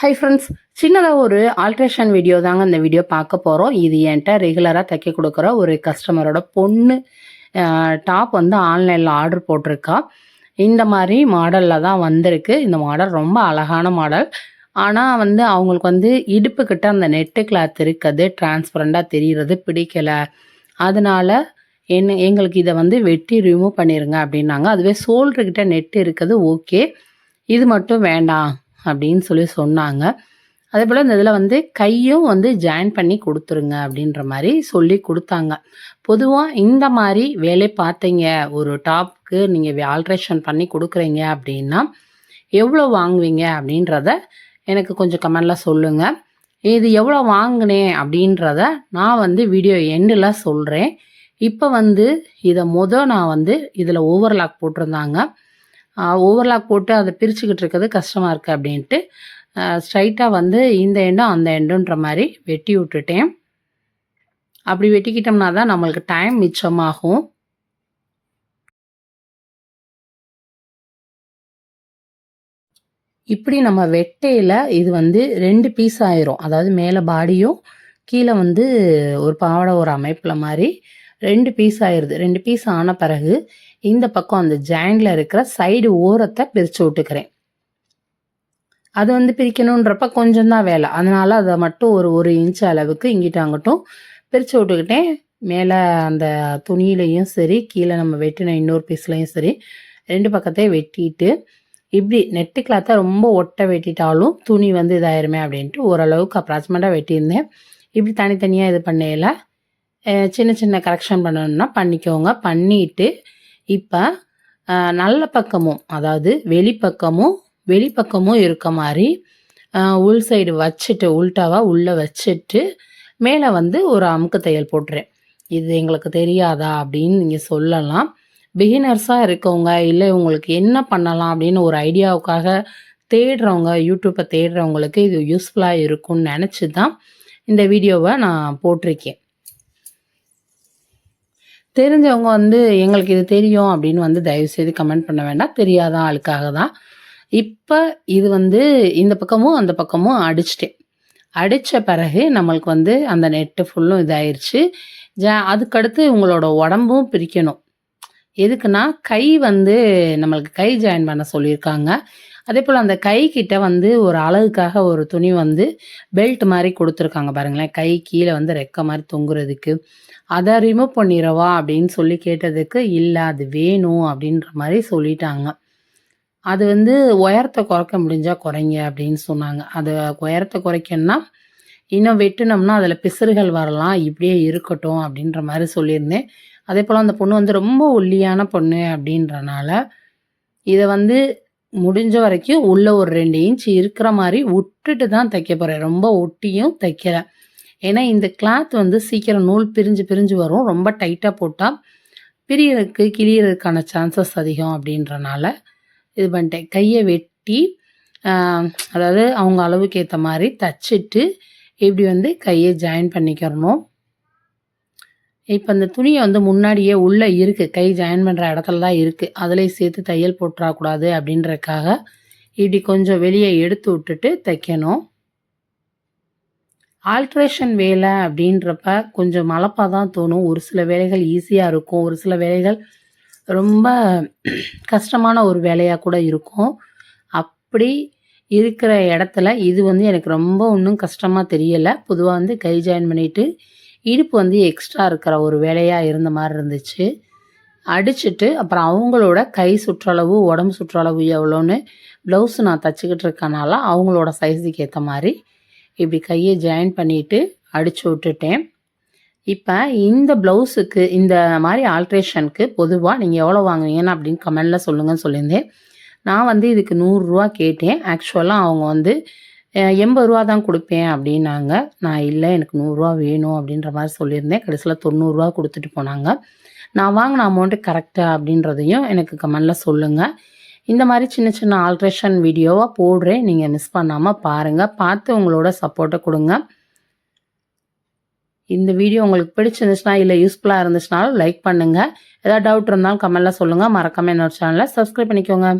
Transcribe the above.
Hi friends சின்னதாக ஒரு alteration video தாங்க இந்த வீடியோ பார்க்க போகிறோம் இது என்கிட்ட ரெகுலராக தைக்க கொடுக்குற ஒரு கஸ்டமரோட பொண்ணு டாப் வந்து ஆன்லைனில் ஆர்டர் போட்டிருக்கா. இந்த மாதிரி மாடலில் தான் வந்திருக்கு. இந்த மாடல் ரொம்ப அழகான மாடல் ஆனால் வந்து அவங்களுக்கு வந்து இடுப்புக்கிட்ட அந்த நெட்டு கிளாத் இருக்குது. டிரான்ஸ்பரண்ட்டாக தெரிகிறது பிடிக்கலை. அதனால என்ன எங்களுக்கு இதை வந்து வெட்டி ரிமூவ் பண்ணிடுங்க அப்படின்னாங்க. அதுவே சோல்டர்கிட்ட நெட் இருக்குது. ஓகே இது மட்டும் வேண்டாம். அப்படின்னு சொல்லி சொன்னாங்க. அதே போல் இந்த இதில் வந்து கையும் வந்து ஜாயின் பண்ணி கொடுத்துருங்க அப்படின்ற மாதிரி சொல்லி கொடுத்தாங்க. பொதுவாக இந்த மாதிரி வேலை பார்த்தீங்க ஒரு டாப்க்கு நீங்கள் ஆல்ட்ரேஷன் பண்ணி கொடுக்குறீங்க அப்படின்னா எவ்வளோ வாங்குவீங்க அப்படின்றத எனக்கு கொஞ்சம் கமெண்டில் சொல்லுங்கள் இது எவ்வளோ வாங்கினேன் அப்படின்றத நான் வந்து வீடியோ எண்டில் சொல்கிறேன் இப்போ வந்து இதை மொதல் நான் வந்து இதில் ஓவர்லாக் போட்டிருந்தாங்க. ஓவர்லாக் போட்டு அதை பிரிச்சுக்கிட்டு இருக்கிறது கஷ்டமாக இருக்குது அப்படின்ட்டு ஸ்ட்ரைட்டாக வந்து இந்த எண்டும் அந்த எண்டுன்ற மாதிரி வெட்டி விட்டுட்டேன். அப்படி வெட்டிக்கிட்டோம்னா தான் நம்மளுக்கு டைம் மிச்சமாகும். இப்படி நம்ம வெட்டையில் இது வந்து ரெண்டு பீஸ் ஆயிரும். அதாவது மேலே பாடியும் கீழே வந்து ஒரு பாவாடை ஒரு அமைப்பில் மாதிரி ரெண்டு பீஸ் ஆயிடுது ரெண்டு பீஸ் ஆன பிறகு இந்த பக்கம் அந்த ஜாயிண்டில் இருக்கிற சைடு ஓரத்தை பிரித்து விட்டுக்கிறேன். அது வந்து பிரிக்கணுன்றப்ப கொஞ்சம் தான் வேலை. அதனால் அதை மட்டும் ஒரு ஒரு இன்ச் அளவுக்கு இங்கிட்ட அங்கிட்டும் பிரித்து விட்டுக்கிட்டேன். மேலே அந்த துணியிலையும் சரி கீழே நம்ம வெட்டின இன்னொரு பீஸ்லையும் சரி ரெண்டு பக்கத்தையும் வெட்டிட்டு இப்படி நெட்டு கிளாத்தை ரொம்ப ஒட்டை வெட்டிட்டாலும் துணி வந்து இதாயிருமே அப்படின்ட்டு ஓரளவுக்கு அப்ராக்சிமேட்டாக வெட்டியிருந்தேன். இப்படி தனித்தனியாக இது பண்ணையில் சின்ன சின்ன கரெக்ஷன் பண்ணணும்னா பண்ணிக்கோங்க. பண்ணிவிட்டு இப்போ நல்ல பக்கமும் அதாவது வெளிப்பக்கமும் வெளிப்பக்கமும் இருக்க மாதிரி உள் சைடு வச்சுட்டு உள்டாவாக உள்ளே வச்சுட்டு மேலே வந்து ஒரு அமுக்கு தையல் போட்டுறேன். இது எங்களுக்கு தெரியாதா அப்படின்னு நீங்கள் சொல்லலாம். பிகினர்ஸாக இருக்கவங்க இல்லை உங்களுக்கு என்ன பண்ணலாம் அப்படின்னு ஒரு ஐடியாவுக்காக தேடுறவங்க யூடியூப்பை தேடுறவங்களுக்கு இது யூஸ்ஃபுல்லாக இருக்கும்னு நினச்சி தான் இந்த வீடியோவை நான் போட்டிருக்கேன். தெரிஞ்சவங்க வந்து எங்களுக்கு இது தெரியும் அப்படின்னு வந்து தயவுசெய்து கமெண்ட் பண்ண வேண்டாம். தெரியாத ஆளுக்காக தான். இப்போ இது வந்து இந்த பக்கமும் அந்த பக்கமும் அடிச்சிட்டேன். அடித்த பிறகு நம்மளுக்கு வந்து அந்த நெட்டு ஃபுல்லும் இதாயிருச்சு. ஜ அதுக்கடுத்து உங்களோட உடம்பும் பிரிக்கணும். எதுக்குன்னா கை வந்து நம்மளுக்கு கை ஜாயின் பண்ண சொல்லியிருக்காங்க. அதே போல் அந்த கை கிட்ட வந்து ஒரு அழகுக்காக ஒரு துணி வந்து பெல்ட் மாதிரி கொடுத்துருக்காங்க பாருங்களேன். கை கீழே வந்து ரெக்க மாதிரி தொங்குறதுக்கு. அதை ரிமூவ் பண்ணிடவா அப்படின்னு சொல்லி கேட்டதுக்கு இல்லை அது வேணும் அப்படின்ற மாதிரி சொல்லிட்டாங்க. அது வந்து உயரத்தை குறைக்க முடிஞ்சால் குறைங்க அப்படின்னு சொன்னாங்க. அது உயரத்தை குறைக்கணும்னா இன்னும் வெட்டினோம்னா அதில் பிசுறுகள் வரலாம் இப்படியே இருக்கட்டும் அப்படின்ற மாதிரி சொல்லியிருந்தேன். அதே போல் அந்த பொண்ணு வந்து ரொம்ப ஒல்லியான பொண்ணு அப்படின்றனால இதை வந்து முடிஞ்ச வரைக்கும் உள்ள ஒரு ரெண்டு இன்ச் இருக்கிற மாதிரி விட்டுட்டு தான் தைக்க போகிறேன் ரொம்ப ஒட்டியும் தைக்கலை. ஏன்னா இந்த கிளாத் வந்து சீக்கிரம் நூல் பிரிஞ்சு பிரிஞ்சு வரும். ரொம்ப டைட்டாக போட்டால் பிரியறதுக்கு கிளியறதுக்கான சான்சஸ் அதிகம் அப்படின்றனால இது பண்ணிட்டேன். கையை வெட்டி அதாவது அவங்க அளவுக்கு ஏற்ற மாதிரி தச்சுட்டு இப்படி வந்து கையை ஜாயின் பண்ணிக்கிறணும். இப்போ இந்த துணியை வந்து முன்னாடியே உள்ளே இருக்குது கை ஜாயின் பண்ணுற இடத்துல தான் இருக்குது அதில் சேர்த்து தையல் போட்டுறக்கூடாது அப்படின்றதுக்காக இப்படி கொஞ்சம் வெளியே எடுத்து விட்டுட்டு தைக்கணும். ஆல்ட்ரேஷன் வேலை அப்படின்றப்ப கொஞ்சம் மலப்பாக தான் தோணும். ஒரு சில வேலைகள் ஈஸியாக இருக்கும். ஒரு சில வேலைகள் ரொம்ப கஷ்டமான ஒரு வேலையாக கூட இருக்கும். அப்படி இருக்கிற இடத்துல இது வந்து எனக்கு ரொம்ப ஒன்றும் கஷ்டமாக தெரியலை. பொதுவாக வந்து கை ஜாயின் பண்ணிவிட்டு இடுப்பு வந்து எக்ஸ்ட்ரா இருக்கிற ஒரு வேலையாக இருந்த மாதிரி இருந்துச்சு. அடிச்சுட்டு அப்புறம் அவங்களோட கை சுற்றளவு உடம்பு சுற்றளவு எவ்வளோன்னு ப்ளவுஸ் நான் தச்சுக்கிட்டு இருக்கனால அவங்களோட சைஸுக்கு ஏற்ற மாதிரி இப்படி கையை ஜாயின் பண்ணிவிட்டு அடித்து விட்டுட்டேன். இப்போ இந்த ப்ளவுஸுக்கு இந்த மாதிரி ஆல்ட்ரேஷனுக்கு பொதுவாக நீங்கள் எவ்வளோ வாங்குவீங்கன்னு அப்படின்னு கமெண்டில் சொல்லுங்கன்னு சொல்லியிருந்தேன். நான் வந்து இதுக்கு நூறுரூவா கேட்டேன். ஆக்சுவலாக அவங்க வந்து எண்பது ரூபா தான் கொடுப்பேன் அப்படின்னாங்க. நான் இல்லை எனக்கு நூறுரூவா வேணும் அப்படின்ற மாதிரி சொல்லியிருந்தேன். கடைசியில் தொண்ணூறுரூவா கொடுத்துட்டு போனாங்க. நான் வாங்கின அமௌண்ட்டு கரெக்டாக அப்படின்றதையும் எனக்கு கமெண்டில் சொல்லுங்கள் இந்த மாதிரி சின்ன சின்ன ஆல்ட்ரேஷன் வீடியோவாக போடுறேன். நீங்கள் மிஸ் பண்ணாமல் பாருங்கள் பார்த்து உங்களோட சப்போர்ட்டை கொடுங்க. இந்த வீடியோ உங்களுக்கு பிடிச்சிருந்துச்சுன்னா இல்லை யூஸ்ஃபுல்லாக இருந்துச்சுனாலும் லைக் பண்ணுங்கள் ஏதாவது டவுட் இருந்தாலும் கமெண்ட்டில் சொல்லுங்கள் மறக்காமல் என்னோட சேனலை சப்ஸ்கிரைப் பண்ணிக்கோங்க.